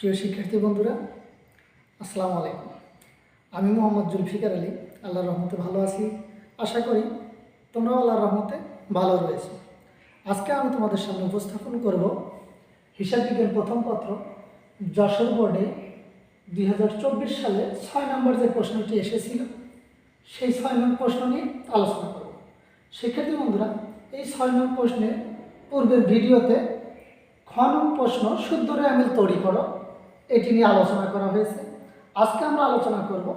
প্রিয় শিক্ষার্থী বন্ধুরা, আসসালামু আলাইকুম। আমি মোহাম্মদ জুলফিকার আলী, আল্লাহর রহমতে ভালো আছি। আশা করি তোমরাও আল্লাহর রহমতে ভালো রয়েছে। আজকে আমি তোমাদের সামনে উপস্থাপন করব হিসাব বিজ্ঞান প্রথম পত্র, যশোর বোর্ডে দুই হাজার চব্বিশ সালে ছয় নম্বর যে প্রশ্নটি এসেছিল, সেই ছয় নম্বর প্রশ্ন নিয়ে আলোচনা করব। শিক্ষার্থী বন্ধুরা, এই ছয় নম্বর প্রশ্নের পূর্বের ভিডিওতে খ প্রশ্ন শুদ্ধরে আমিল তৈরি করো। এটি নিয়ে আলোচনা করা হয়েছে। আজকে আমরা আলোচনা করব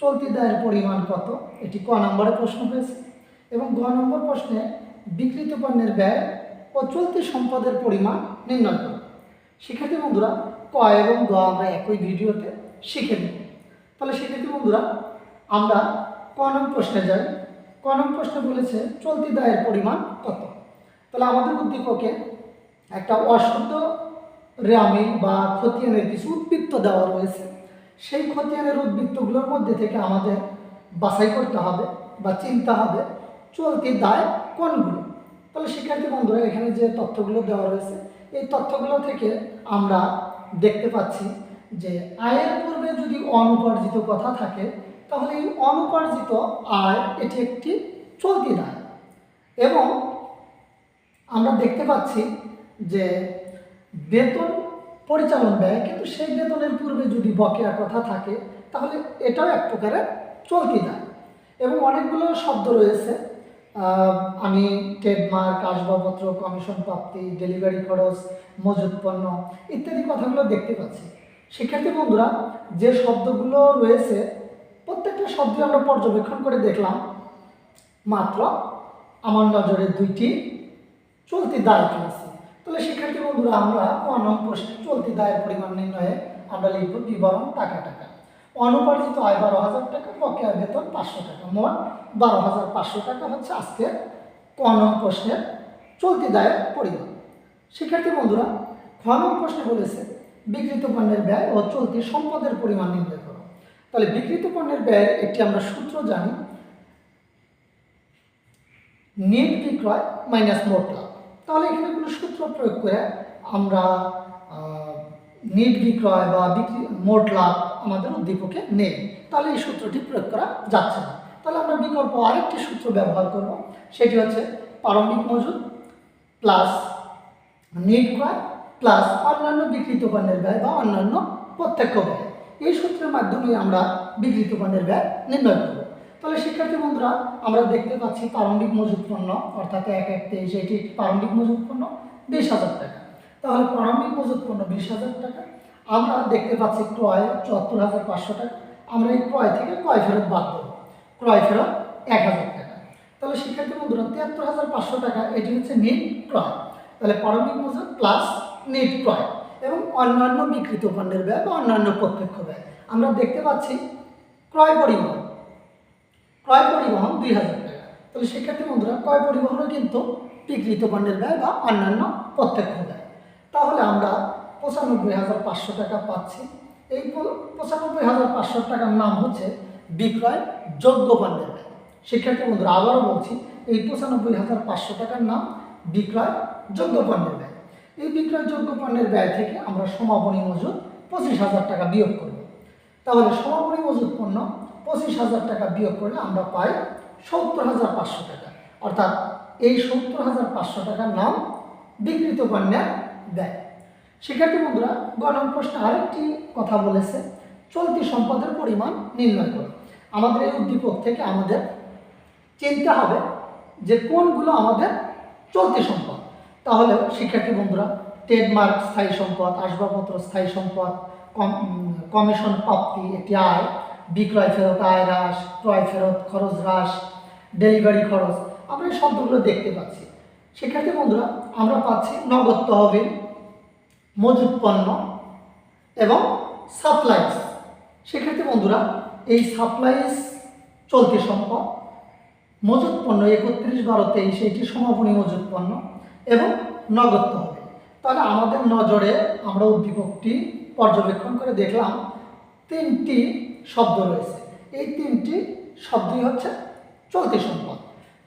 চলতি দায়ের পরিমাণ কত, এটি ক নম্বরে প্রশ্ন হয়েছে এবং গ নম্বর প্রশ্নে বিকৃত পণ্যের ব্যয় ও চলতি সম্পদের পরিমাণ নির্ণয় করো শিক্ষার্থী বন্ধুরা, ক এবং গ আমরা একই ভিডিওতে শিখে নেব। তাহলে শিক্ষার্থী বন্ধুরা, আমরা ক নং প্রশ্নে যাই। ক নং প্রশ্নে বলেছে চলতি দায়ের পরিমাণ কত। তাহলে আমাদের উদ্দীপকে একটা অশুদ্ধ রেয়ামিল বা খতিয়ানের কিছু উদ্বৃত্ত দেওয়া রয়েছে। সেই খতিয়ানের উদ্বৃত্তগুলোর মধ্যে থেকে আমাদের বাছাই করতে হবে বা চিনতে হবে, চলতি দায় কোনগুলো? তাহলে শিক্ষার্থী বন্ধুরা, এখানে যে তথ্যগুলো দেওয়া রয়েছে, এই তথ্যগুলো থেকে আমরা দেখতে পাচ্ছি যে আয়ের পূর্বে যদি অনুপার্জিত কথা থাকে, তাহলে এই অনুপার্জিত আয় এটি একটি চলতি দায়। এবং আমরা দেখতে পাচ্ছি যে বেতন পরিচালন ব্যয়, কিন্তু সেই বেতনের পূর্বে যদি বকেয়া কথা থাকে, তাহলে এটাও এক প্রকারের চলতি দায় এবং অনেকগুলো শব্দ রয়েছে। আমি ট্রেডমার্ক, আসবাবপত্র, কমিশন প্রাপ্তি, ডেলিভারি খরচ, মজুত পণ্য ইত্যাদি কথাগুলো দেখতে পাচ্ছি। শিক্ষার্থী বন্ধুরা, যে শব্দগুলো রয়েছে, প্রত্যেকটা শব্দ আমরা পর্যবেক্ষণ করে দেখলাম। মাত্র আমার নজরে দুইটি চলতি দায় আছে তাহলে শিক্ষার্থী বন্ধুরা, আমরা অনম প্রশ্নে চলতি দায়ের পরিমাণ নির্ণয়ে আমরা লিখব বিবরণ টাকা টাকা। অনুপার্জিত আয় বারো হাজার টাকা বকেয়া বেতন পাঁচশো টাকা। মোট বারো হাজার পাঁচশো টাকা হচ্ছে আজকে কনম প্রশ্নের চলতি দায়ের পরিমাণ। শিক্ষার্থী বন্ধুরা খনম প্রশ্নে বলেছে, বিকৃত পণ্যের ব্যয় ও চলতি সম্পদের পরিমাণ নির্ণয় করো। তাহলে বিকৃত পণ্যের ব্যয়ের একটি আমরা সূত্র জানি, নেট বিক্রয় মাইনাস মোট লাভ। তাহলে এখানে কোনো সূত্র প্রয়োগ করে আমরা নেট বিক্রয় বা বিক্রি, মোট লাভ আমাদের উদ্দীপকে নেই। তাহলে এই সূত্রটি প্রয়োগ করা যাচ্ছে না। তাহলে আমরা বিকল্প আরেকটি সূত্র ব্যবহার করব। সেটি হচ্ছে প্রারম্ভিক মজুদ প্লাস নেট ক্রয় প্লাস অন্যান্য বিকৃত পণ্যের ব্যয় বা অন্যান্য প্রত্যক্ষ ব্যয়। এই সূত্রের মাধ্যমে আমরা বিকৃত পণ্যের ব্যয় নির্ণয় করব। তাহলে শিক্ষার্থী বন্ধুরা, আমরা দেখতে পাচ্ছি প্রারম্ভিক মজুত পণ্য, অর্থাৎ এক এক তেইশ এটি একটি প্রারম্ভিক মজুত পণ্য, বিশ হাজার টাকা। তাহলে প্রারম্ভিক মজুত পণ্য বিশ হাজার টাকা। আমরা দেখতে পাচ্ছি ক্রয় চুয়াত্তর হাজার পাঁচশো টাকা। আমরা এই ক্রয় থেকে ক্রয় ফেরত বাদ দেবো। ক্রয় ফেরত এক হাজার টাকা। তাহলে শিক্ষার্থী বন্ধুরা, তিয়াত্তর হাজার পাঁচশো টাকা, এটি হচ্ছে নেট ক্রয়। তাহলে প্রারম্ভিক মজুত প্লাস নেট ক্রয় এবং অন্যান্য বিকৃত পণ্যের ব্যয় বা অন্যান্য প্রত্যক্ষ ব্যয়। আমরা দেখতে পাচ্ছি ক্রয় পরিবহন ক্রয় পরিবহন দুই হাজার টাকা। তাহলে শিক্ষার্থী বন্ধুরা, ক্রয় পরিবহনও কিন্তু বিকৃত পণ্যের ব্যয় বা অন্যান্য প্রত্যক্ষ ব্যয়। তাহলে আমরা পঁচানব্বই হাজার পাঁচশো টাকা পাচ্ছি। এই পঁচানব্বই হাজার পাঁচশো টাকার নাম হচ্ছে বিক্রয় যোগ্য পণ্যের ব্যয়। শিক্ষার্থী বন্ধুরা, আবারও বলছি, এই পঁচানব্বই হাজার পাঁচশো টাকার নাম বিক্রয় যোগ্য পণ্যের ব্যয়। এই বিক্রয় যোগ্য পণ্যের ব্যয় থেকে আমরা সমাপনী মজুর পঁচিশ হাজার টাকা বিয়োগ করব। তাহলে সমাপনী মজুদ পণ্য পঁচিশ হাজার টাকা বিয়োগ করলে আমরা পাই সত্তর হাজার পাঁচশো টাকা। অর্থাৎ এই সত্তর হাজার পাঁচশো টাকার নাম বিকৃত পণ্যের দেয় শিক্ষার্থী বন্ধুরা গণন প্রশ্নে আরেকটি কথা বলেছে, চলতি সম্পদের পরিমাণ নির্ণয় করো। আমাদের এই উদ্দীপক থেকে আমাদের চিনতে হবে যে কোনগুলো আমাদের চলতি সম্পদ। তাহলে শিক্ষার্থী বন্ধুরা ট্রেডমার্ক স্থায়ী সম্পদ, আসবাবপত্র স্থায়ী সম্পদ কমিশন প্রাপ্তি, একটি আয়, বিক্রয় ফেরত, আয় হ্রাস, ক্রয় ফেরত, খরচ হ্রাস, ডেলিভারি খরচ, আমরা এই শব্দগুলো দেখতে পাচ্ছি। সেক্ষেত্রে বন্ধুরা, আমরা পাচ্ছি নগদ তহবিল, মজুত পণ্য এবং সাপ্লাইস সেক্ষেত্রে বন্ধুরা, এই সাপ্লাইস চলতি সম্পদ, মজুত পণ্য একত্রিশ বারো তেইশ, এটি সমাপনী মজুত পণ্য এবং নগদ তহবিল। তাহলে আমাদের নজরে আমরা উদ্দীপকটি পর্যবেক্ষণ করে দেখলাম তিনটি শব্দ রয়েছে। এই তিনটি শব্দই হচ্ছে চলতি সম্পদ।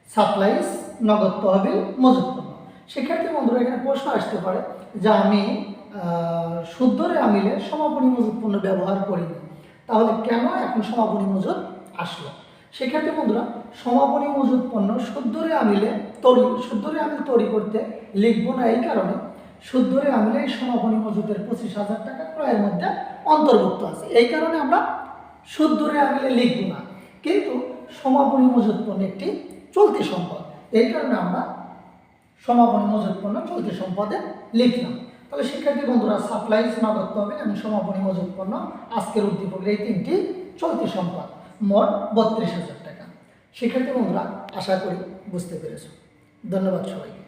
সাপ্লাইস, নগদ তহবিল, মজুত পণ্য। শিক্ষার্থী বন্ধুরা, এখানে প্রশ্ন আসতে পারে যে আমি শুদ্ধরে আমিলে সমাপনী মজুদ পণ্য ব্যবহার করিনি তাহলে কেন এখন সমাপনী মজুদ আসলো? সেক্ষেত্রে বন্ধুরা সমাপনী মজুদ পণ্য শুদ্ধরে আমিলে তৈরি শুদ্ধরে আমিল তৈরি করতে লিখব না এই কারণে শুদ্ধরে আমিলে সমাপনী মজুদের পঁচিশ হাজার টাকা ক্রয়ের মধ্যে অন্তর্ভুক্ত আছে। এই কারণে আমরা শুদ্ধরে আমিলে লিখব না। কিন্তু সমাপনী মজুদ পণ্য একটি চলতি সম্পদ। এই কারণে আমরা সমাপনী মজুদ পণ্য চলতি সম্পদে লিখলাম। তবে শিক্ষার্থী বন্ধুরা, সাপ্লাইজ নগদ হবে এবং সমাপনী মজুদ পণ্য আজকের উদ্দীপকের এই তিনটি চলতি সম্পদ। মোট বত্রিশ হাজার টাকা। শিক্ষার্থী বন্ধুরা, আশা করি বুঝতে পেরেছ। ধন্যবাদ সবাইকে।